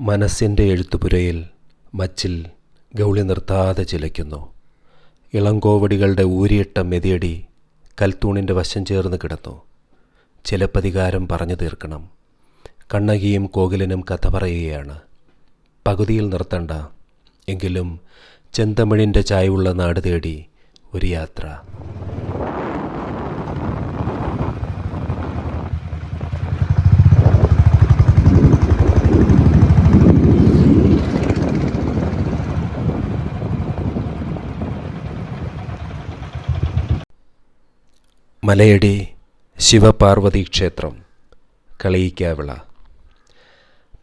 മനസ്സിന്റെ എഴുത്തുപുരയിൽ മച്ചിൽ ഗൗളി നിർത്താതെ ചിലയ്ക്കുന്നു. ഇളങ്കോവടികളുടെ ഊരിയിട്ട മെതിയടി കൽത്തൂണിന്റെ വശം ചേർന്ന് കിടന്നു. ചിലപ്പതികാരം പറഞ്ഞു തീർക്കണം. കണ്ണകിയും കോകിലനും കഥ പറയുകയാണ്. പകുതിയിൽ നിർത്തണ്ട. എങ്കിലും ചെന്തമിഴിന്റെ ചായവുള്ള നാട് തേടി ഒരു യാത്ര. മലയടി ശിവപാർവതി ക്ഷേത്രം കളിയിക്കാവിള.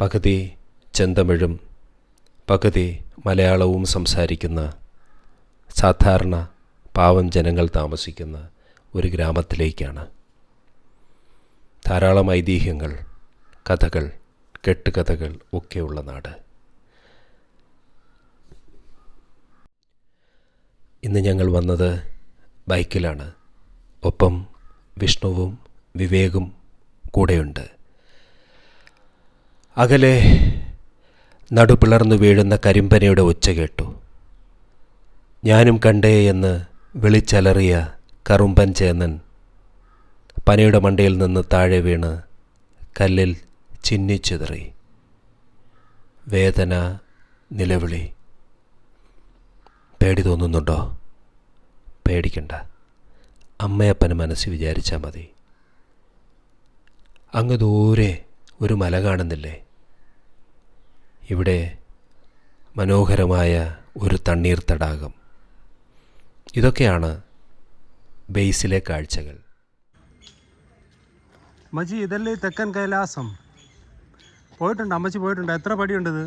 പകുതി ചെന്തമിഴും പകുതി മലയാളവും സംസാരിക്കുന്ന സാധാരണ പാവം ജനങ്ങൾ താമസിക്കുന്ന ഒരു ഗ്രാമത്തിലേക്കാണ്. ധാരാളം ഐതിഹ്യങ്ങൾ കഥകൾ കെട്ടുകഥകൾ ഒക്കെയുള്ള നാട്. ഇന്ന് ഞങ്ങൾ വന്നത് ബൈക്കിലാണ്. ഒപ്പം വിഷ്ണുവും വിവേകും കൂടെയുണ്ട്. അകലെ നടുപിളർന്നു വീഴുന്ന കരിമ്പനയുടെ ഒച്ച കേട്ടു. ഞാനും കണ്ടേ എന്ന് വിളിച്ചലറിയ കറുമ്പൻ ചേന്നൻ പനയുടെ മണ്ടയിൽ നിന്ന് താഴെ വീണ് കല്ലിൽ ചിന്നിച്ചിതറി വേദന നിലവിളി. പേടി തോന്നുന്നുണ്ടോ? പേടിക്കണ്ട. അമ്മയപ്പന് മനസ്സിൽ വിചാരിച്ചാൽ മതി. അങ്ങ് ദൂരെ ഒരു മല കാണുന്നില്ലേ? ഇവിടെ മനോഹരമായ ഒരു തണ്ണീർ തടാകം. ഇതൊക്കെയാണ് ബേസിലെ കാഴ്ചകൾ. മജി ഇതല്ലേ തെക്കൻ കൈലാസം? പോയിട്ടുണ്ട് അമ്മച്ചി പോയിട്ടുണ്ട്. എത്ര പടിയുണ്ട് ഇത്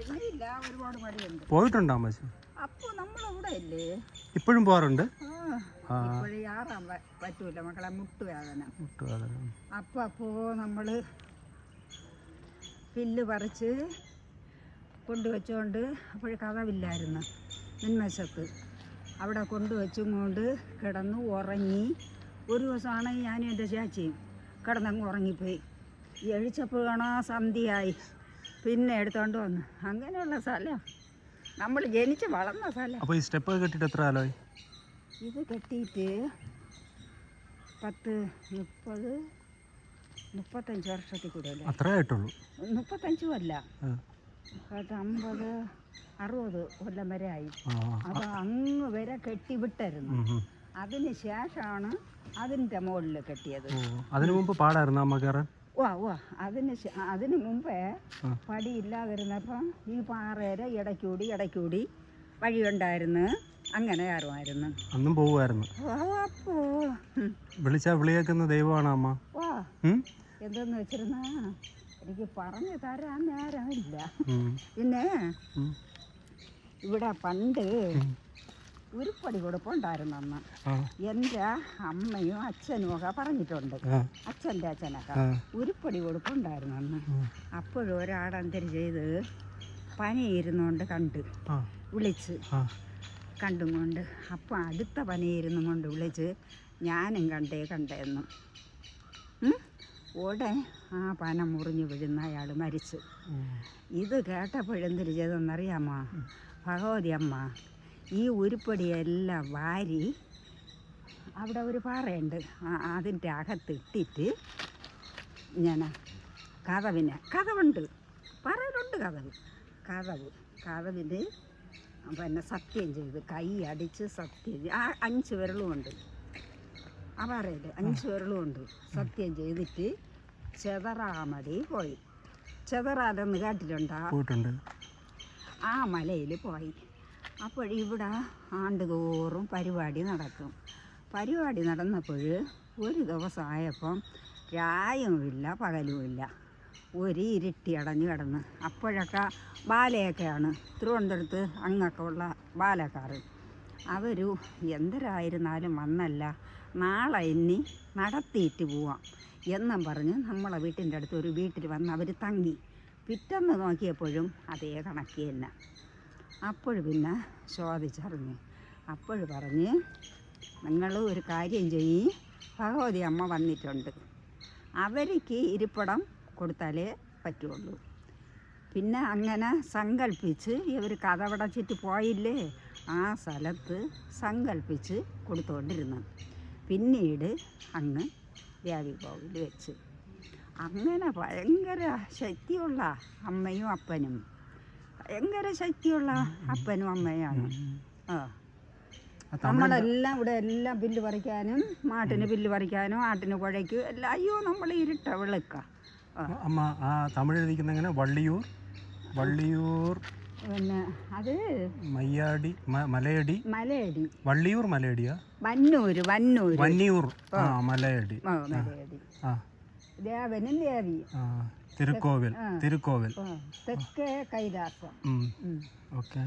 എണ്ണയില്ല ഒരുപാട് മടിയുണ്ട് പോയിട്ടുണ്ടോ അമ്മച്ചി? ഇപ്പോഴും പോകാറുണ്ട്. ഇപ്പോഴും യാറാൻ പറ്റൂല മക്കളെ മുട്ടുവേദന. അപ്പൊ അപ്പോ നമ്മൾ പില്ല് പറിച്ച് കൊണ്ടുവച്ചോണ്ട് അപ്പോഴ് കഥവില്ലായിരുന്നു മിന്മശത്ത് അവിടെ കൊണ്ടുവച്ചും കൊണ്ട് കിടന്ന് ഉറങ്ങി. ഒരു ദിവസമാണെങ്കിൽ ഞാനും എന്റെ ചേച്ചിയും കിടന്നങ്ങ് ഉറങ്ങിപ്പോയി. എഴിച്ചപ്പോൾ കാണാ സന്ധ്യയായി. പിന്നെ എടുത്തോണ്ട് വന്നു. അങ്ങനെയുള്ള സ്ഥലം. നമ്മൾ ജനിച്ച് വളർന്ന സ്ഥലം. അപ്പോൾ ഈ സ്റ്റെപ്പ് കെട്ടിയിട്ട് എത്ര കാലമായി? ഇത് കെട്ടിയിട്ട് പത്ത് മുപ്പത് മുപ്പത്തഞ്ച് വർഷത്തിൽ കൂടുതൽ അത്രേ ആയിട്ടുള്ളൂ. മുപ്പത്തഞ്ചും അല്ല അമ്പത് അറുപത് കൊല്ലം വരെ ആയി. അപ്പോൾ അങ്ങ് വരെ കെട്ടിവിട്ടായിരുന്നു. അതിന് ശേഷമാണ് അതിന്റെ മുകളിൽ കെട്ടിയത്. അതിനു മുമ്പ് പാടായിരുന്നു അമ്മ കയറാൻ? വാ വാ അതിന് അതിന് മുമ്പേ ആ. പടി ഇല്ലാതിരുന്നപ്പം ഈ പാറയുടെ ഇടയ്ക്കൂടി ഇടയ്ക്കൂടി വഴിയുണ്ടായിരുന്നു. അങ്ങനെ ആറുമായിരുന്നു അന്നും പോവുമായിരുന്നു. വാ അപ്പോ. ഉം. വിളിച്ചാൽ വിളിയേക്കുന്ന ദൈവമാണ് അമ്മ. ഉം? എന്തെന്ന് വെച്ചിരുന്നാ എനിക്ക് പറഞ്ഞു തരാൻ നേരമില്ല. പിന്നെ ഇവിടെ പണ്ട് ഉരുപ്പടി കൊടുപ്പുണ്ടായിരുന്നു അന്ന്. എന്റെ എന്റെ അമ്മയും അച്ഛനും ഒക്കെ പറഞ്ഞിട്ടുണ്ട്. അച്ഛന്റെ അച്ഛന്റെ അച്ഛനൊക്കെ. ഉരുപ്പടി കൊടുപ്പുണ്ടായിരുന്നു അന്ന്. അപ്പോഴും ഒരാടന്തരി ചെയ്ത് പനി ഇരുന്നുകൊണ്ട് കണ്ട് വിളിച്ച്. കണ്ടും കൊണ്ട് അപ്പൊ അടുത്ത പനി ഇരുന്നും കൊണ്ട് വിളിച്ച് ഞാനും കണ്ടേ കണ്ടേന്നു ഉടൻ ഉടനെ ആ പന മുറിഞ്ഞ് വീഴുന്ന അയാൾ മരിച്ചു. ഇത് കേട്ടപ്പോഴെന്തിരി ചെയ്തെന്നറിയാമോ ഭഗവതി അമ്മ ഈ ഉരുപ്പടിയെല്ലാം വാരി അവിടെ ഒരു പാറയുണ്ട്. അതിന്റെ അകത്തിട്ടിട്ട് ഞാൻ കഥവിനെ കഥവുണ്ട്. പാറയിലുണ്ട് കഥവ്. കഥവ് കഥവിന് പിന്നെ സത്യം ചെയ്ത് കൈ അടിച്ച് സത്യം ആ അഞ്ച് വിരളും ഉണ്ട് ആ പാറയിൽ അഞ്ച് വിരളും ഉണ്ട് സത്യം ചെയ്തിട്ട് ചെതറാമടി പോയി. ചെതറാലെന്ന് കാട്ടിലുണ്ടാ ആ മലയിൽ പോയി. അപ്പോൾ ഇവിടെ ആണ്ടുതോറും പരിപാടി നടക്കും. പരിപാടി നടന്നപ്പോൾ ഒരു ദിവസമായപ്പം രായുമില്ല പകലുമില്ല. ഒരു ഇരുട്ടി അടഞ്ഞു കിടന്ന്. അപ്പോഴൊക്കെ ബാലയൊക്കെയാണ് തിരുവനന്തപുരത്ത് അങ്ങൊക്കെ ഉള്ള ബാലക്കാർ. അവരു എന്തരായിരുന്നാലും വന്നല്ല നാളെ ഇനി നടത്തിയിട്ട് പോവാം എന്നും പറഞ്ഞ് നമ്മളെ വീട്ടിന്റെ അടുത്ത് ഒരു വീട്ടിൽ വന്ന് അവർ തങ്ങി. പിറ്റന്ന് നോക്കിയപ്പോഴും അതേ കണക്ക് തന്നെ. അപ്പോൾ പിന്നെ ചോദിച്ചറിഞ്ഞു. അപ്പോൾ പറഞ്ഞ് നിങ്ങൾ ഒരു കാര്യം ചെയ്യ്. ഭഗവതി അമ്മ വന്നിട്ടുണ്ട്. അവർക്ക് ഇരിപ്പിടം കൊടുത്താലേ പറ്റുള്ളൂ. പിന്നെ അങ്ങനെ സങ്കല്പിച്ച് ഇവർ കഥവടച്ചിട്ട് പോയില്ലേ? ആ സ്ഥലത്ത് സങ്കല്പിച്ച് കൊടുത്തുകൊണ്ടിരുന്നു പിന്നീട് അങ്ങ് ദേവികോവിൽ വെച്ച്. അങ്ങനെ ഭയങ്കര ശക്തിയുള്ള അമ്മയും അപ്പനും ഭയങ്കര ശക്തിയുള്ള അപ്പനും അമ്മയാണ്. ആ. നമ്മളെല്ലാം ഇവിടെ എല്ലാം ബില്ല് പറിക്കാനും മാട്ടിന് ബില്ല് പറിക്കാനും ആട്ടിന് കുഴയ്ക്കും എല്ലാം അയ്യോ നമ്മൾ ഇരുട്ട വിളക്ക. അമ്മ ആ തമിഴ് എഴുതിക്കുന്ന എങ്ങനെ? വള്ളിയൂർ വള്ളിയൂർ. പിന്നെ അത് മയ്യാടി മലയടി. മലയടി. വള്ളിയൂർ മലയടിയാ? വന്നൂര് വന്നൂർ വന്നിയൂർ. ആ. മലയടി. ആ. മലയടി. ആ. ദേവനും ദേവി. ആ തിരുക്കോവിൽ. തിരുക്കോവിൽ. തെക്കേ കൈലാസം. ഓക്കെ.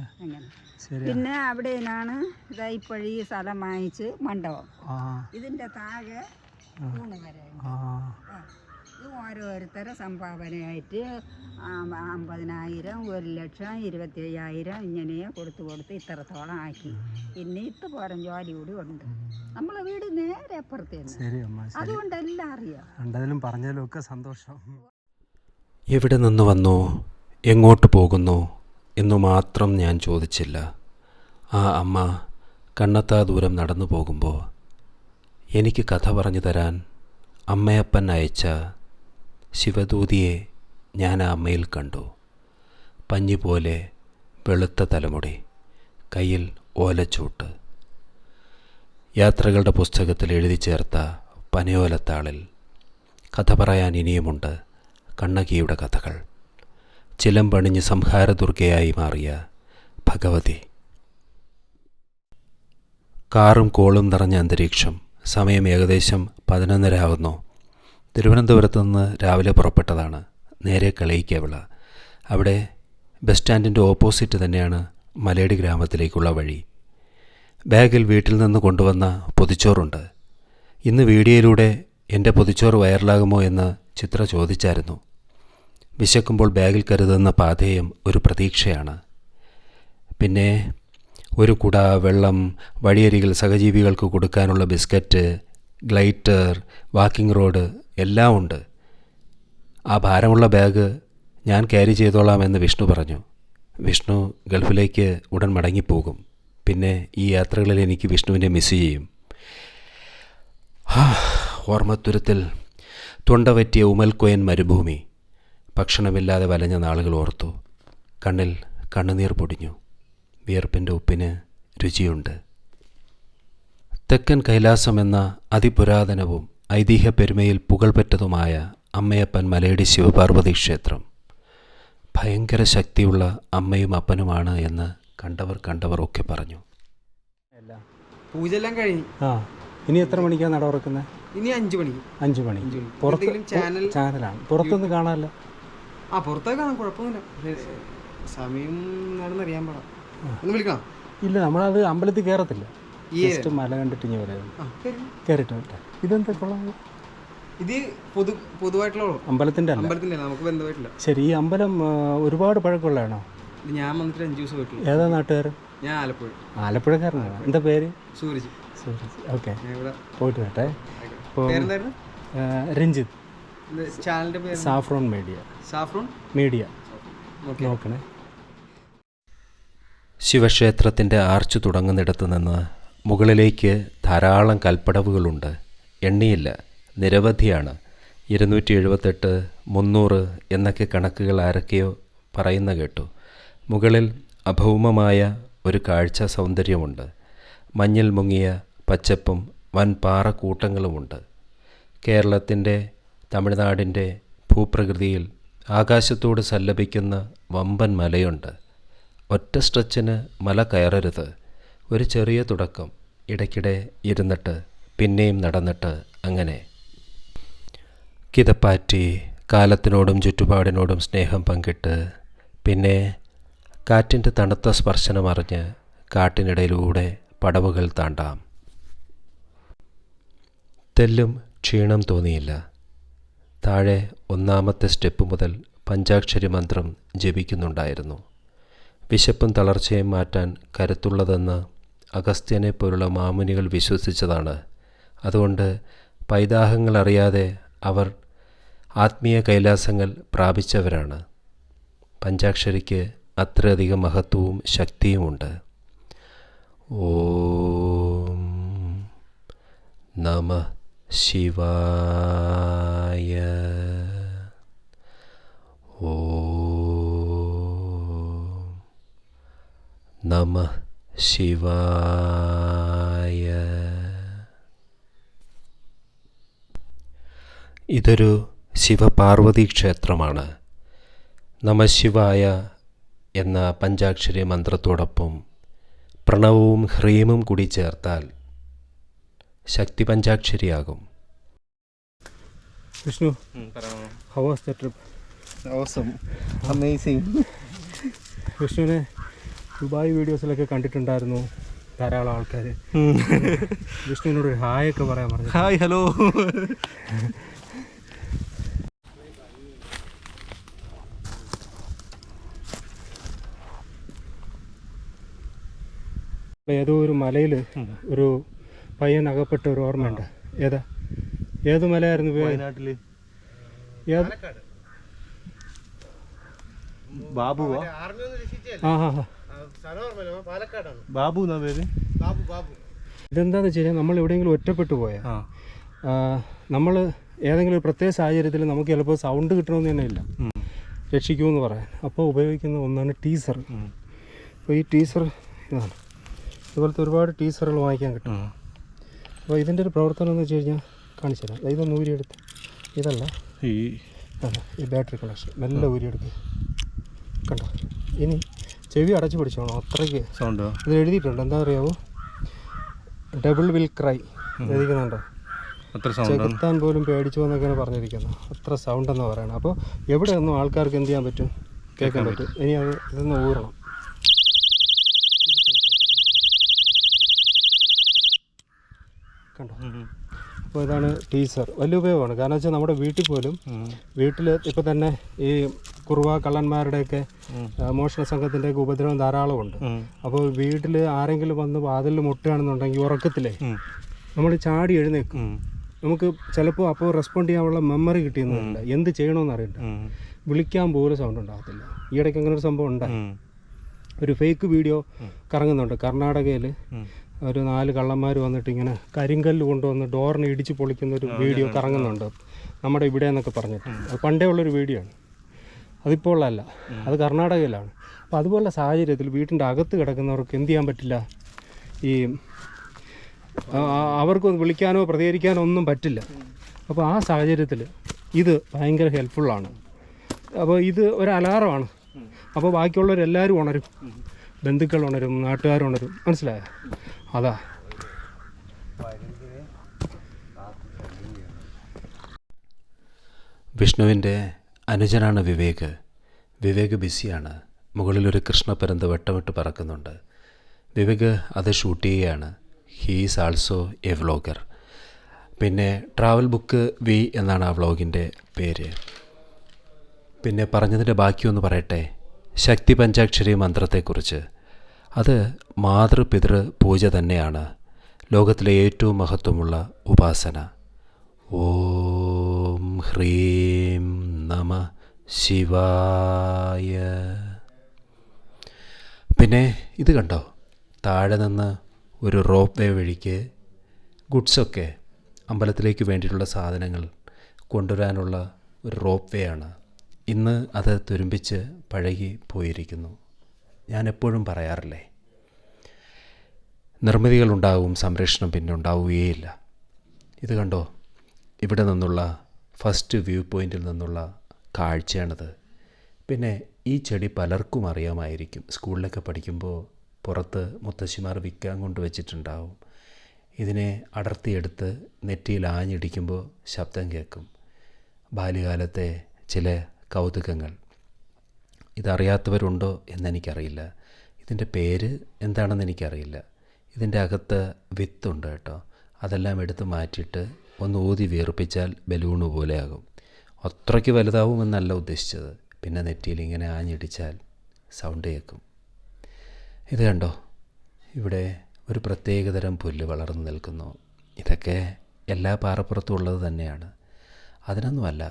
പിന്നെ അവിടെ നിന്നാണ് ഇതാ ഇപ്പോഴീ സ്ഥലം വാങ്ങിച്ച് മണ്ഡപം. ഇതിന്റെ താഴെ മൂന്ന് വരെ ഇത് ഓരോരുത്തരെ സംഭാവനയായിട്ട് അമ്പതിനായിരം ഒരു ലക്ഷം ഇരുപത്തി അയ്യായിരം ഇങ്ങനെ കൊടുത്ത് കൊടുത്ത് ഇത്രത്തോളം ആക്കി. പിന്നെ ഇട്ട് പോരം ജോലി കൂടി ഉണ്ട്. നമ്മളെ വീട് നേരെ അപ്പുറത്തേന്ന്. ശരി അമ്മ ശരി. അതുകൊണ്ട് എല്ലാം അറിയാം. കണ്ടതിലും പറഞ്ഞതിലും ഒക്കെ സന്തോഷം. എവിടെ നിന്ന് വന്നു എങ്ങോട്ട് പോകുന്നു എന്നു മാത്രം ഞാൻ ചോദിച്ചില്ല. ആ അമ്മ കണ്ണത്താ ദൂരം നടന്നു പോകുമ്പോൾ എനിക്ക് കഥ പറഞ്ഞു തരാൻ അമ്മയപ്പൻ അയച്ച ശിവദൂതിയെ ഞാൻ ആ അമ്മയിൽ കണ്ടു. പഞ്ഞി പോലെ വെളുത്ത തലമുടി കയ്യിൽ ഓലച്ചൂട്ട് യാത്രകളുടെ പുസ്തകത്തിൽ എഴുതി ചേർത്ത പനയോലത്താളിൽ കഥ പറയാൻ ഇനിയുമുണ്ട് കണ്ണകിയുടെ കഥകൾ. ചിലമ്പണിഞ്ഞ് സംഹാരദുർഗയായി മാറിയ ഭഗവതി. കാറും കോളും നിറഞ്ഞ അന്തരീക്ഷം സമയം ഏകദേശം പതിനൊന്നര ആകുന്നു തിരുവനന്തപുരത്ത് നിന്ന് രാവിലെ പുറപ്പെട്ടതാണ്. നേരെ കളയിക്കവിള. അവിടെ ബസ് സ്റ്റാൻഡിന്റെ ഓപ്പോസിറ്റ് തന്നെയാണ് മലയടി ഗ്രാമത്തിലേക്കുള്ള വഴി. ബാഗിൽ വീട്ടിൽ നിന്ന് കൊണ്ടുവന്ന പൊതിച്ചോറുണ്ട്. ഇന്ന് വീഡിയോയിലൂടെ എന്റെ പൊതിച്ചോറ് വൈറലാകുമോ എന്ന് ചിത്ര ചോദിച്ചായിരുന്നു. വിശക്കുമ്പോൾ ബാഗിൽ കരുതുന്ന പാഥേയം ഒരു പ്രതീക്ഷയാണ്. പിന്നെ ഒരു കുട വെള്ളം വഴിയരികിൽ സഹജീവികൾക്ക് കൊടുക്കാനുള്ള ബിസ്ക്കറ്റ് ഗ്ലൈറ്റർ വാക്കിംഗ് റോഡ് എല്ലാം ഉണ്ട്. ആ ഭാരമുള്ള ബാഗ് ഞാൻ ക്യാരി ചെയ്തോളാം എന്ന് വിഷ്ണു പറഞ്ഞു. വിഷ്ണു ഗൾഫിലേക്ക് ഉടൻ മടങ്ങിപ്പോകും. പിന്നെ ഈ യാത്രകളിൽ എനിക്ക് വിഷ്ണുവിനെ മിസ് ചെയ്യും. ഓർമ്മത്തുരത്തിൽ തൊണ്ടവറ്റിയ ഉമൽക്കൊയൻ മരുഭൂമി. ഭക്ഷണമില്ലാതെ വലഞ്ഞ നാളുകൾ ഓർത്തു. കണ്ണിൽ കണ്ണുനീർ പൊടിഞ്ഞു. വിയർപ്പിന്റെ ഉപ്പിന് രുചിയുണ്ട്. തെക്കൻ കൈലാസം എന്ന അതിപുരാതനവും ഐതിഹ്യ പെരുമയിൽ പുകൾപെറ്റതുമായ അമ്മയപ്പൻ മലയടി ശിവപാർവതി ക്ഷേത്രം. ഭയങ്കര ശക്തിയുള്ള അമ്മയും അപ്പനുമാണ് എന്ന് കണ്ടവർ കണ്ടവർ ഒക്കെ പറഞ്ഞു. പൂജ എല്ലാം കഴിഞ്ഞു. ആ ഇനി എത്ര മണിക്കാണ് നട തുറക്കുന്നത് ഇനി അഞ്ചു മണി. അഞ്ച് മണി. പുറത്ത് ചാനൽ ചാനലാണ്. പുറത്തൊന്ന് കാണാമല്ലോ ആ പുറത്തൊക്കെ കാണാം കുഴപ്പമൊന്നുമില്ല. സമയം അറിയാൻ പാടാം. ഒന്ന് വിളിക്കണം? ഇല്ല നമ്മളത് അമ്പലത്തിൽ കയറത്തില്ല. ഈ ജസ്റ്റ് മല കണ്ടിട്ട് ഇങ്ങനെ വരാം. കയറിട്ട് ഇതെന്താ കൊള്ളാം. ഇത് പൊതു പൊതുവായിട്ടുള്ള. അമ്പലത്തിന്റെ അല്ല. അമ്പലത്തിന്റെ അല്ല നമുക്ക് ബന്ധമായിട്ടില്ല ശരി ഈ അമ്പലം ഒരുപാട് പഴക്കമുള്ളതാണോ? ഞാൻ വന്നിട്ട് അഞ്ചു ദിവസം പോയിട്ടുള്ളൂ. ഏതാ നാട്ടുകാർ? ഞാൻ ആലപ്പുഴ. ആലപ്പുഴക്കാരനാണ്? എന്താ പേര്? സൂരജ്. ഓക്കെ. ഞാൻ ഇവിടെ പോയിട്ട് വരട്ടെ. രഞ്ജിത്ത്. ചാനലിന്റെ പേര്? Saffron media. Saffron? Media. Okay. നോക്കണേ. ശിവക്ഷേത്രത്തിന്റെ ആർച്ച് തുടങ്ങുന്നിടത്ത് നിന്ന് മുകളിലേക്ക് ധാരാളം കൽപ്പടവുകളുണ്ട്. എണ്ണിയില്ല. നിരവധിയാണ്. ഇരുന്നൂറ്റി എഴുപത്തെട്ട് മുന്നൂറ് എന്നൊക്കെ കണക്കുകൾ ആരൊക്കെയോ പറയുന്ന കേട്ടു. മുകളിൽ അഭൗമമായ ഒരു കാഴ്ച സൗന്ദര്യമുണ്ട്. മഞ്ഞിൽ മുങ്ങിയ പച്ചപ്പും വൻ പാറക്കൂട്ടങ്ങളുമുണ്ട് കേരളത്തിന്റെ തമിഴ്നാടിന്റെ ഭൂപ്രകൃതിയിൽ ആകാശത്തോട് സല്ലപിക്കുന്ന വമ്പൻ മലയുണ്ട്. ഒറ്റ സ്ട്രെച്ചിന് മല കയറരുത്. ഒരു ചെറിയ തുടക്കം ഇടയ്ക്കിടെ ഇരുന്നിട്ട് പിന്നെയും നടന്നിട്ട് അങ്ങനെ. കിതപ്പാറ്റി കാലത്തിനോടും ചുറ്റുപാടിനോടും സ്നേഹം പങ്കിട്ട് പിന്നെ കാറ്റിന്റെ തണുത്ത സ്പർശനമറിഞ്ഞ് കാട്ടിനിടയിലൂടെ പടവുകൾ താണ്ടാം. തെല്ലും ക്ഷീണം തോന്നിയില്ല. താഴെ ഒന്നാമത്തെ സ്റ്റെപ്പ് മുതൽ പഞ്ചാക്ഷരി മന്ത്രം ജപിക്കുന്നുണ്ടായിരുന്നു. വിശപ്പും തളർച്ചയും മാറ്റാൻ കരുത്തുള്ളതെന്ന് അഗസ്ത്യനെ പോലുള്ള മാമുനികൾ വിശ്വസിച്ചതാണ് അതുകൊണ്ട് പൈതാഹങ്ങൾ അറിയാതെ അവർ ആത്മീയ കൈലാസങ്ങൾ പ്രാപിച്ചവരാണ്. പഞ്ചാക്ഷരിക്ക് അത്രയധികം മഹത്വവും ശക്തിയുമുണ്ട്. ഓം നമ ശിവായ. ഓം നമ ശിവായ. ഇതൊരു ശിവപാർവതി ക്ഷേത്രമാണ്. നമശിവായ എന്ന പഞ്ചാക്ഷരി മന്ത്രത്തോടൊപ്പം പ്രണവവും ഹ്രീമും കൂടി ചേർത്താൽ ശക്തി പഞ്ചാക്ഷരിയാകും. Vishnu how was the trip awesome amazing വിഷ്ണുവിനെ ദുബായ് വീഡിയോസിലൊക്കെ കണ്ടിട്ടുണ്ടായിരുന്നു ധാരാളം ആൾക്കാർ വിഷ്ണുവിനോട് ഹായ് ഒക്കെ പറയാൻ പറഞ്ഞു ഹായ് ഹലോ. ഏതോ ഒരു മലയിൽ ഒരു പയ്യൻ അകപ്പെട്ട ഒരു ഓർമ്മയുണ്ട്. ഏതാ? ഏത് മലയായിരുന്നു ഹാ ബാബു പേര്? ഇതെന്താന്ന് വെച്ച് കഴിഞ്ഞാൽ നമ്മൾ എവിടെയെങ്കിലും ഒറ്റപ്പെട്ടു പോയാൽ ആ. നമ്മൾ ഏതെങ്കിലും ഒരു പ്രത്യേക സാഹചര്യത്തിൽ നമുക്ക് ചിലപ്പോൾ സൗണ്ട് കിട്ടണമെന്ന് തന്നെ ഇല്ല. രക്ഷിക്കുമെന്ന് പറയാൻ. അപ്പോൾ ഉപയോഗിക്കുന്ന ഒന്നാണ് ടീസർ. അപ്പോൾ ഈ ടീസർ ഇതാണ്. ഇതുപോലത്തെ ഒരുപാട് ടീസറുകൾ വാങ്ങിക്കാൻ കിട്ടും. അപ്പോൾ ഇതിന്റെ ഒരു പ്രവർത്തനം എന്ന് വെച്ച് കഴിഞ്ഞാൽ കാണിച്ചു തരാം. ഇതൊന്ന് ഊരിയെടുത്ത്. ഇതല്ല. ഈ ഈ ബാറ്ററി കണക്ഷൻ മെല്ലെ ഊരിയെടുക്കുക കണ്ടോ? ഇനി ചെവി അടച്ചു പിടിച്ചോണം. അത്രയ്ക്ക്. സൗണ്ട്. ഇത് എഴുതിയിട്ടുണ്ട്. എന്താ അറിയാവോ? ഡബിൾ വിൽ ക്രൈ എഴുതിക്കുന്നുണ്ടോ ചെകുത്താൻ പോലും പേടിച്ചു എന്നൊക്കെയാണ് പറഞ്ഞിരിക്കുന്നത്. അത്ര സൗണ്ട് എന്ന് പറയണം. അപ്പോൾ എവിടെ ഒന്നും ആൾക്കാർക്ക് എന്ത് ചെയ്യാൻ പറ്റും? കേൾക്കാൻ പറ്റും. ഇനി അത് ഇതൊന്ന് ഊരണം. കണ്ടോ? അപ്പോൾ ഇതാണ് ടീസർ. വലിയ ഉപയോഗമാണ്. കാരണം വെച്ചാൽ നമ്മുടെ വീട്ടിൽ പോലും വീട്ടിൽ ഇപ്പോൾ തന്നെ ഈ കുറുവ കള്ളന്മാരുടെയൊക്കെ മോഷണ സംഘത്തിന്റെയൊക്കെ ഉപദ്രവം ധാരാളമുണ്ട്. അപ്പോൾ വീട്ടിൽ ആരെങ്കിലും വന്ന് വാതിലിൽ മുട്ടുകയാണെന്നുണ്ടെങ്കിൽ ഉറക്കത്തിലേ നമ്മൾ ചാടി എഴുന്നേക്കും നമുക്ക് ചിലപ്പോൾ അപ്പോൾ റെസ്പോണ്ട് ചെയ്യാനുള്ള മെമ്മറി കിട്ടിയെന്നില്ല എന്ത് ചെയ്യണമെന്ന് അറിയണ്ട. വിളിക്കാൻ പോലും സൗണ്ട് ഉണ്ടാകത്തില്ല. ഈ ഇടയ്ക്ക് അങ്ങനെ ഒരു സംഭവം ഉണ്ടായി. ഒരു ഫേക്ക് വീഡിയോ കറങ്ങുന്നുണ്ട് കർണാടകയിൽ. ഒരു നാല് കള്ളന്മാർ വന്നിട്ട് ഇങ്ങനെ കരിങ്കല്ല് കൊണ്ടുവന്ന് ഡോറിനെ ഇടിച്ച് പൊളിക്കുന്ന ഒരു വീഡിയോ കറങ്ങുന്നുണ്ട്. നമ്മുടെ ഇവിടെ എന്നൊക്കെ പറഞ്ഞിട്ട്. അത് പണ്ടേ ഉള്ളൊരു വീഡിയോ ആണ് അതിപ്പോൾ അല്ല. അത് കർണാടകയിലാണ്. അപ്പോൾ അതുപോലെ സാഹചര്യത്തിൽ വീട്ടിന്റെ അകത്ത് കിടക്കുന്നവർക്ക് എന്ത് ചെയ്യാൻ പറ്റില്ല? ഈ അവർക്ക് വിളിക്കാനോ പ്രതികരിക്കാനോ ഒന്നും പറ്റില്ല. അപ്പോൾ ആ സാഹചര്യത്തിൽ ഇത് ഭയങ്കര ഹെൽപ്ഫുള്ളാണ്. അപ്പോൾ ഇത് ഒരു അലാറമാണ്. അപ്പോൾ ബാക്കിയുള്ളവരെല്ലാവരും ഉണരും. ബന്ധുക്കൾ ഉണരും നാട്ടുകാരുണരും മനസ്സിലായോ? അതാ വിഷ്ണുവിന്റെ അനുജനാണ് വിവേക്. വിവേക് ബിസിയാണ്. മുകളിലൊരു കൃഷ്ണപ്പരന്ത് വട്ടമിട്ട് പറക്കുന്നുണ്ട്. വിവേക് അത് ഷൂട്ട് ചെയ്യുകയാണ് ഹീസ് ആൾസോ എ വ്ളോഗർ. പിന്നെ ട്രാവൽ ബുക്ക് വി എന്നാണ് ആ വ്ളോഗിന്റെ പേര്. പിന്നെ പറഞ്ഞതിന്റെ ബാക്കിയൊന്ന് പറയട്ടെ. ശക്തി പഞ്ചാക്ഷരി മന്ത്രത്തെക്കുറിച്ച്. അത് മാതൃപിതൃ പൂജ തന്നെയാണ്. ലോകത്തിലെ ഏറ്റവും മഹത്വമുള്ള ഉപാസന. ഓം ഹ്രീം നമ ശിവായ. പിന്നെ ഇത് കണ്ടോ? താഴെ നിന്ന് ഒരു റോപ്പ് വേ വഴിക്ക് ഗുഡ്സൊക്കെ അമ്പലത്തിലേക്ക് വേണ്ടിയിട്ടുള്ള സാധനങ്ങൾ കൊണ്ടുവരാനുള്ള ഒരു റോപ്പ് വേ ആണ്. ഇന്ന് അത് തുരുമ്പിച്ച് പഴകി പോയിരിക്കുന്നു ഞാൻ എപ്പോഴും പറയാറില്ലേ? നിർമ്മിതികളുണ്ടാവും സംരക്ഷണം പിന്നെ ഉണ്ടാവുകയില്ല ഇത് കണ്ടോ? ഇവിടെ നിന്നുള്ള ഫസ്റ്റ് വ്യൂ പോയിന്റിൽ നിന്നുള്ള കാഴ്ചയാണിത്. പിന്നെ ഈ ചെടി പലർക്കും അറിയാമായിരിക്കും. സ്കൂളിലൊക്കെ പഠിക്കുമ്പോൾ പുറത്ത് മുത്തശ്ശിമാർ വിൽക്കാൻ കൊണ്ട് വെച്ചിട്ടുണ്ടാവും. ഇതിനെ അടർത്തിയെടുത്ത് നെറ്റിയിൽ ആഞ്ഞിടിക്കുമ്പോൾ ശബ്ദം കേൾക്കും. ബാല്യകാലത്തെ ചില കൗതുകങ്ങൾ. ഇതറിയാത്തവരുണ്ടോ എന്നെനിക്കറിയില്ല. ഇതിന്റെ പേര് എന്താണെന്ന് എനിക്കറിയില്ല. ഇതിന്റെ അകത്ത് വിത്തുണ്ട് കേട്ടോ. അതെല്ലാം എടുത്ത് മാറ്റിയിട്ട് ഒന്ന് ഊതി വീർപ്പിച്ചാൽ ബലൂണ് പോലെയാകും. അത്രയ്ക്ക് വലുതാവുമെന്നല്ല ഉദ്ദേശിച്ചത്. പിന്നെ നെറ്റിയിൽ ഇങ്ങനെ ആഞ്ഞിടിച്ചാൽ സൗണ്ട് കേൾക്കും. ഇത് കണ്ടോ? ഇവിടെ ഒരു പ്രത്യേകതരം പുല്ല് വളർന്നു നിൽക്കുന്നു. ഇതൊക്കെ എല്ലാ പാറപ്പുറത്തും ഉള്ളത് തന്നെയാണ്. അതിനൊന്നുമല്ല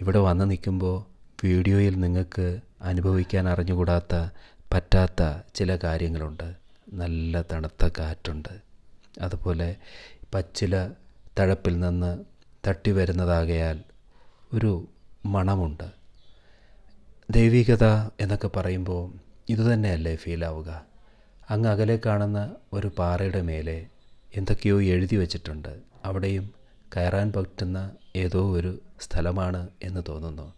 ഇവിടെ വന്ന് നിൽക്കുമ്പോൾ വീഡിയോയിൽ നിങ്ങൾക്ക് അനുഭവിക്കാൻ അറിഞ്ഞുകൂടാത്ത പറ്റാത്ത ചില കാര്യങ്ങളുണ്ട്. നല്ല തണുത്ത കാറ്റുണ്ട്. അതുപോലെ പച്ചില തഴപ്പിൽ നിന്ന് തട്ടി വരുന്നതാകയാൽ ഒരു മണമുണ്ട്. ദൈവികത എന്നൊക്കെ പറയുമ്പോൾ ഇതുതന്നെയല്ലേ ഫീലാവുക അങ്ങ് അകലെ കാണുന്ന ഒരു പാറയുടെ മേലെ എന്തൊക്കെയോ എഴുതി വച്ചിട്ടുണ്ട്. അവിടെയും കയറാൻ പറ്റുന്ന ഏതോ ഒരു സ്ഥലമാണ് എന്ന് തോന്നുന്നു.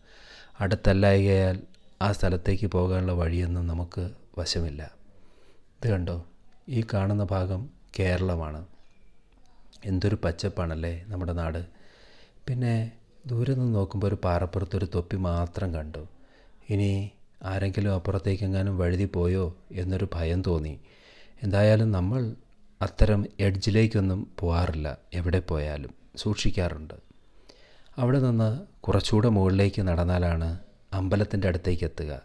അടുത്തല്ലായകയാൽ ആ സ്ഥലത്തേക്ക് പോകാനുള്ള വഴിയൊന്നും നമുക്ക് വശമില്ല. ഇത് കണ്ടോ? ഈ കാണുന്ന ഭാഗം കേരളമാണ്. എന്തൊരു പച്ചപ്പാണല്ലേ നമ്മുടെ നാട്. പിന്നെ ദൂരെ നിന്ന് നോക്കുമ്പോൾ ഒരു പാറപ്പുറത്തൊരു തൊപ്പി മാത്രം കണ്ടു. ഇനി ആരെങ്കിലും അപ്പുറത്തേക്കെങ്ങാനും വഴുതി പോയോ എന്നൊരു ഭയം തോന്നി. എന്തായാലും നമ്മൾ അത്തരം എഡ്ജിലേക്കൊന്നും പോകാറില്ല എവിടെ പോയാലും സൂക്ഷിക്കാറുണ്ട്. അവിടെ നിന്ന് കുറച്ചുകൂടെ മുകളിലേക്ക് നടന്നാലാണ് അമ്പലത്തിന്റെ അടുത്തേക്ക് എത്തുക.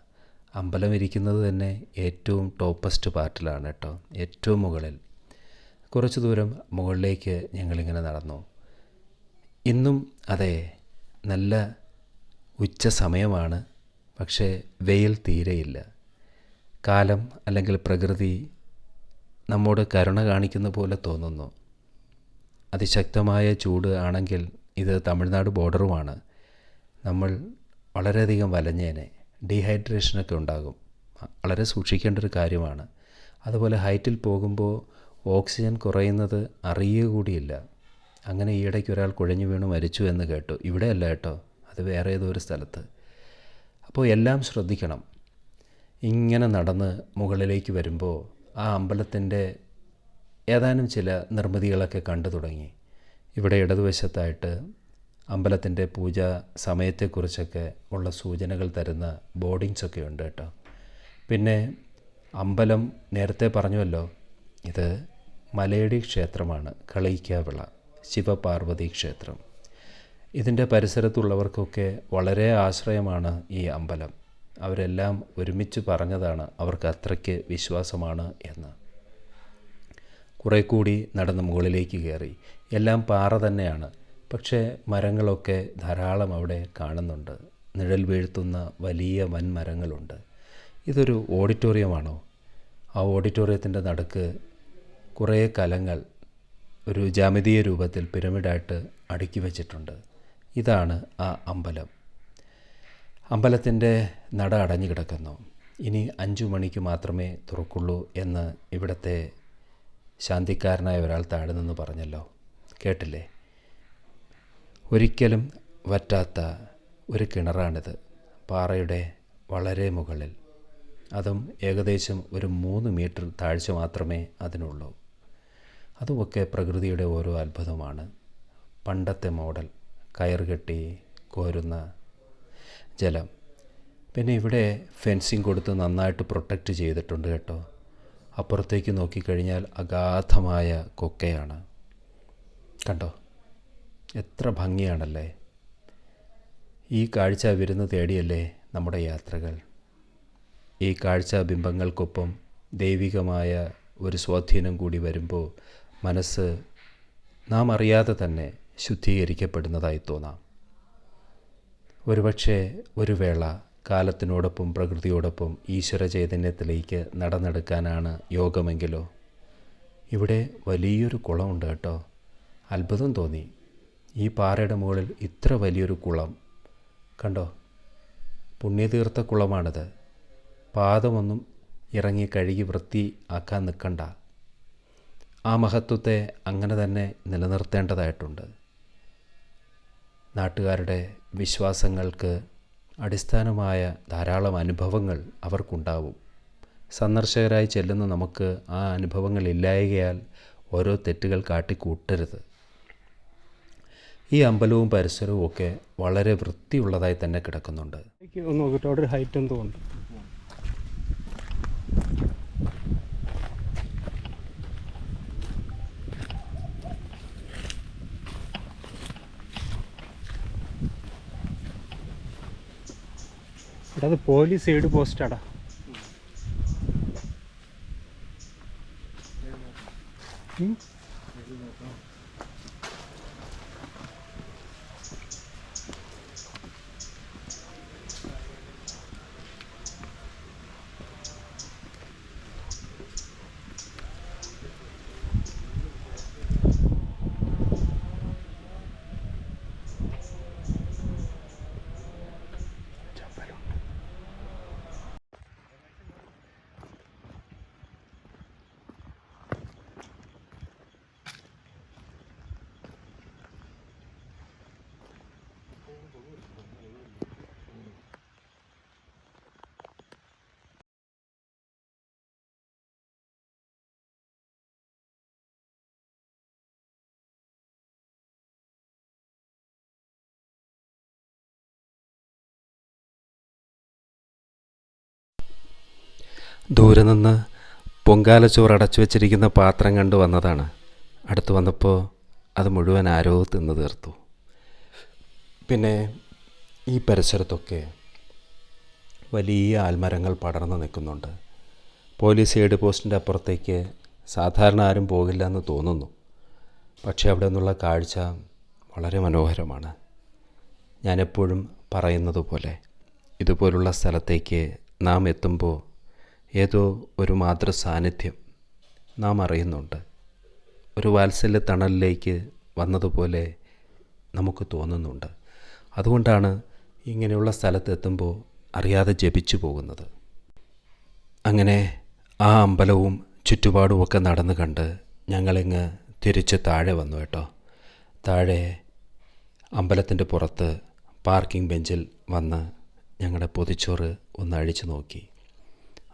അമ്പലം ഇരിക്കുന്നത് തന്നെ ഏറ്റവും ടോപ്പസ്റ്റ് പാർട്ടിലാണ് കേട്ടോ ഏറ്റവും മുകളിൽ. കുറച്ച് ദൂരം മുകളിലേക്ക് ഞങ്ങളിങ്ങനെ നടന്നു. ഇന്നും അതെ നല്ല ഉച്ച സമയമാണ് പക്ഷേ വെയിൽ തീരെയില്ല. കാലം അല്ലെങ്കിൽ പ്രകൃതി നമ്മോട് കരുണ കാണിക്കുന്ന പോലെ തോന്നുന്നു. അതിശക്തമായ ചൂട് ആണെങ്കിൽ ഇത് തമിഴ്നാട് ബോർഡറുമാണ്. നമ്മൾ വളരെയധികം വലഞ്ഞേനെ. ഡീഹൈഡ്രേഷനൊക്കെ ഉണ്ടാകും. വളരെ സൂക്ഷിക്കേണ്ട ഒരു കാര്യമാണ്. അതുപോലെ ഹൈറ്റിൽ പോകുമ്പോൾ ഓക്സിജൻ കുറയുന്നത് അറിയുക കൂടിയില്ല. അങ്ങനെ ഈയിടയ്ക്ക് ഒരാൾ കുഴഞ്ഞു വീണ് മരിച്ചു എന്ന് കേട്ടു. ഇവിടെയല്ല കേട്ടോ. അത് വേറെ ഏതോ ഒരു സ്ഥലത്ത്. അപ്പോൾ എല്ലാം ശ്രദ്ധിക്കണം. ഇങ്ങനെ നടന്ന് മുകളിലേക്ക് വരുമ്പോൾ ആ അമ്പലത്തിന്റെ ഏതാനും ചില നിർമ്മിതികളൊക്കെ കണ്ടു തുടങ്ങി. ഇവിടെ ഇടതുവശത്തായിട്ട് അമ്പലത്തിന്റെ പൂജ സമയത്തെക്കുറിച്ചൊക്കെ ഉള്ള സൂചനകൾ തരുന്ന ബോർഡിങ്സൊക്കെ ഉണ്ട് കേട്ടോ. പിന്നെ അമ്പലം നേരത്തെ പറഞ്ഞുവല്ലോ ഇത് മലയടി ക്ഷേത്രമാണ് കളയിക്കാവിള ശിവപാർവതി ക്ഷേത്രം. ഇതിന്റെ പരിസരത്തുള്ളവർക്കൊക്കെ വളരെ ആശ്രയമാണ് ഈ അമ്പലം. അവരെല്ലാം ഒരുമിച്ച് പറഞ്ഞതാണ് അവർക്ക് അത്രയ്ക്ക് വിശ്വാസമാണ് എന്ന്. കുറേ കൂടി നടന്ന് മുകളിലേക്ക് കയറി. എല്ലാം പാറ തന്നെയാണ്. പക്ഷേ മരങ്ങളൊക്കെ ധാരാളം അവിടെ കാണുന്നുണ്ട്. നിഴൽ വീഴ്ത്തുന്ന വലിയ വൻമരങ്ങളുണ്ട്. ഇതൊരു ഓഡിറ്റോറിയമാണോ? ആ ഓഡിറ്റോറിയത്തിന്റെ നടുക്ക് കുറേ കലങ്ങൾ ഒരു ജാമിതീയ രൂപത്തിൽ പിരമിഡായിട്ട് അടുക്കി വച്ചിട്ടുണ്ട്. ഇതാണ് ആ അമ്പലം. അമ്പലത്തിന്റെ നട അടഞ്ഞു കിടക്കുന്നു. ഇനി അഞ്ചു മണിക്ക് മാത്രമേ തുറക്കുള്ളൂ എന്ന് ഇവിടുത്തെ ശാന്തിക്കാരനായ ഒരാൾ താഴെ നിന്ന് പറഞ്ഞല്ലോ. കേട്ടില്ലേ? ഒരിക്കലും വറ്റാത്ത ഒരു കിണറാണിത്. പാറയുടെ വളരെ മുകളിൽ. അതും ഏകദേശം ഒരു മൂന്ന് മീറ്റർ താഴ്ച മാത്രമേ അതിനുള്ളൂ. അതുമൊക്കെ പ്രകൃതിയുടെ ഓരോ അത്ഭുതമാണ്. പണ്ടത്തെ മോഡൽ കയർ കെട്ടി കോരുന്ന ജലം. പിന്നെ ഇവിടെ ഫെൻസിങ് കൊടുത്ത് നന്നായിട്ട് പ്രൊട്ടക്റ്റ് ചെയ്തിട്ടുണ്ട് കേട്ടോ. അപ്പുറത്തേക്ക് നോക്കിക്കഴിഞ്ഞാൽ അഗാധമായ കൊക്കയാണ്. കണ്ടോ? എത്ര ഭംഗിയാണല്ലേ. ഈ കാഴ്ച വിരുന്ന് തേടിയല്ലേ നമ്മുടെ യാത്രകൾ. ഈ കാഴ്ച ബിംബങ്ങൾക്കൊപ്പം ദൈവികമായ ഒരു സ്വാധീനം കൂടി വരുമ്പോൾ മനസ്സ് നാം അറിയാതെ തന്നെ ശുദ്ധീകരിക്കപ്പെടുന്നതായി തോന്നാം. ഒരുപക്ഷെ ഒരു വേള കാലത്തിനോടൊപ്പം പ്രകൃതിയോടൊപ്പം ഈശ്വര ചൈതന്യത്തിലേക്ക് നടന്നെടുക്കാനാണ് യോഗമെങ്കിലോ. ഇവിടെ വലിയൊരു കുളമുണ്ട് കേട്ടോ. അത്ഭുതം തോന്നി. ഈ പാറയുടെ മുകളിൽ ഇത്ര വലിയൊരു കുളം. കണ്ടോ? പുണ്യതീർത്ഥ കുളമാണിത്. പാദമൊന്നും ഇറങ്ങി കഴുകി വൃത്തി ആക്കാൻ നിൽക്കണ്ട. ആ മഹത്വത്തെ അങ്ങനെ തന്നെ നിലനിർത്തേണ്ടതായിട്ടുണ്ട്. നാട്ടുകാരുടെ വിശ്വാസങ്ങൾക്ക് അടിസ്ഥാനമായ ധാരാളം അനുഭവങ്ങൾ അവർക്കുണ്ടാവും. സന്ദർശകരായി ചെല്ലുന്ന നമുക്ക് ആ അനുഭവങ്ങൾ ഇല്ലായകയാൽ ഓരോ തെറ്റുകൾ കാട്ടിക്കൂട്ടരുത്. ഈ അമ്പലവും പരിസരവും ഒക്കെ വളരെ വൃത്തിയുള്ളതായി തന്നെ കിടക്കുന്നുണ്ട്. ഒരു ഹൈറ്റ് എന്തോ പോലീസ് എയ്ഡ് പോസ്റ്റാടാ ഉം. ദൂരെ നിന്ന് പൊങ്കാലച്ചോറ് അടച്ചു വെച്ചിരിക്കുന്ന പാത്രം കണ്ടു വന്നതാണ്. അടുത്ത് വന്നപ്പോൾ അത് മുഴുവൻ ആരോ തിന്നു തീർത്തു. പിന്നെ ഈ പരിസരത്തൊക്കെ വലിയ ആൽമരങ്ങൾ പടർന്നു നിൽക്കുന്നുണ്ട്. പോലീസ് എയ്ഡ് പോസ്റ്റിന്റെ അപ്പുറത്തേക്ക് സാധാരണ ആരും പോകില്ല എന്ന് തോന്നുന്നു. പക്ഷേ അവിടെ നിന്നുള്ള കാഴ്ച വളരെ മനോഹരമാണ്. ഞാനെപ്പോഴും പറയുന്നത് പോലെ ഇതുപോലുള്ള സ്ഥലത്തേക്ക് നാം എത്തുമ്പോൾ ഏതോ ഒരു മാതൃ സാന്നിധ്യം നാം അറിയുന്നുണ്ട്. ഒരു വാത്സല്യ തണലിലേക്ക് വന്നതുപോലെ നമുക്ക് തോന്നുന്നുണ്ട്. അതുകൊണ്ടാണ് ഇങ്ങനെയുള്ള സ്ഥലത്തെത്തുമ്പോൾ അറിയാതെ ജപിച്ചു പോകുന്നത്. അങ്ങനെ ആ അമ്പലവും ചുറ്റുപാടുമൊക്കെ നടന്നു കണ്ട് ഞങ്ങളിങ്ങ് തിരിച്ച് താഴെ വന്നു കേട്ടോ. താഴെ അമ്പലത്തിന്റെ പുറത്ത് പാർക്കിംഗ് ബെഞ്ചിൽ വന്ന് ഞങ്ങളുടെ പൊതിച്ചോറ് ഒന്ന് അഴിച്ചു നോക്കി.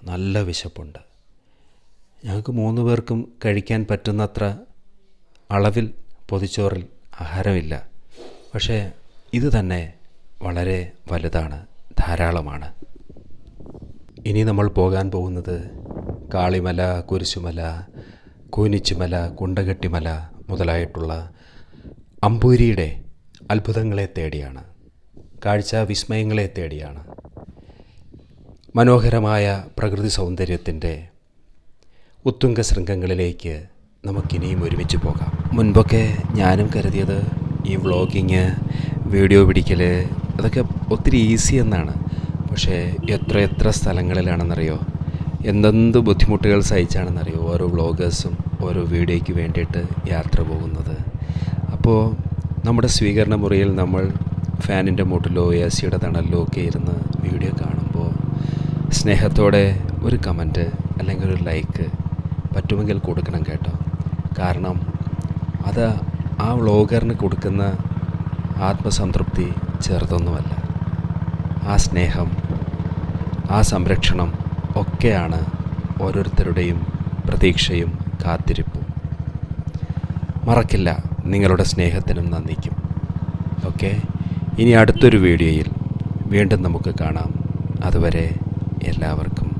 നല്ല വിശപ്പുണ്ട്. ഞങ്ങൾക്ക് മൂന്ന് പേർക്കും കഴിക്കാൻ പറ്റുന്നത്ര അളവിൽ പൊതിച്ചോറിൽ ആഹാരമില്ല. പക്ഷേ ഇത് തന്നെ വളരെ വലുതാണ് ധാരാളമാണ്. ഇനി നമ്മൾ പോകാൻ പോകുന്നത് കാളിമല കുരിശുമല കൂനിച്ചുമല കുണ്ടകെട്ടിമല മുതലായിട്ടുള്ള അമ്പൂരിയുടെ അത്ഭുതങ്ങളെ തേടിയാണ്. കാഴ്ച വിസ്മയങ്ങളെ തേടിയാണ്. മനോഹരമായ പ്രകൃതി സൗന്ദര്യത്തിന്റെ ഉത്തുംഗ ശൃംഗങ്ങളിലേക്ക് നമുക്കിനിയും ഒരുമിച്ച് പോകാം. മുൻപൊക്കെ ഞാനും കരുതിയത് ഈ വ്ളോഗിങ് വീഡിയോ പിടിക്കൽ അതൊക്കെ ഒത്തിരി ഈസി എന്നാണ്. പക്ഷേ എത്ര എത്ര സ്ഥലങ്ങളിലാണെന്നറിയോ? എന്തെന്ത് ബുദ്ധിമുട്ടുകൾ സഹിച്ചാണെന്നറിയോ ഓരോ വ്ളോഗേഴ്സും ഓരോ വീഡിയോയ്ക്ക് വേണ്ടിയിട്ട് യാത്ര പോകുന്നത്. അപ്പോൾ നമ്മുടെ സ്വീകരണ മുറിയിൽ നമ്മൾ ഫാനിന്റെ മൂട്ടിലോ എ സിയുടെ തണലിലോ ഒക്കെ ഇരുന്ന് വീഡിയോ കാണുമ്പോൾ സ്നേഹത്തോടെ ഒരു കമന്റ് അല്ലെങ്കിൽ ഒരു ലൈക്ക് പറ്റുമെങ്കിൽ കൊടുക്കണം കേട്ടോ. കാരണം അത് ആ വ്ളോഗറിന് കൊടുക്കുന്ന ആത്മസംതൃപ്തി ചെറുതൊന്നുമല്ല. ആ സ്നേഹം ആ സംരക്ഷണം ഒക്കെയാണ് ഓരോരുത്തരുടെയും പ്രതീക്ഷയും കാത്തിരിപ്പും. മറക്കില്ല നിങ്ങളുടെ സ്നേഹത്തിനും നന്ദിക്കും. ഓക്കെ? ഇനി അടുത്തൊരു വീഡിയോയിൽ വീണ്ടും നമുക്ക് കാണാം. അതുവരെ എല്ലാവർക്കും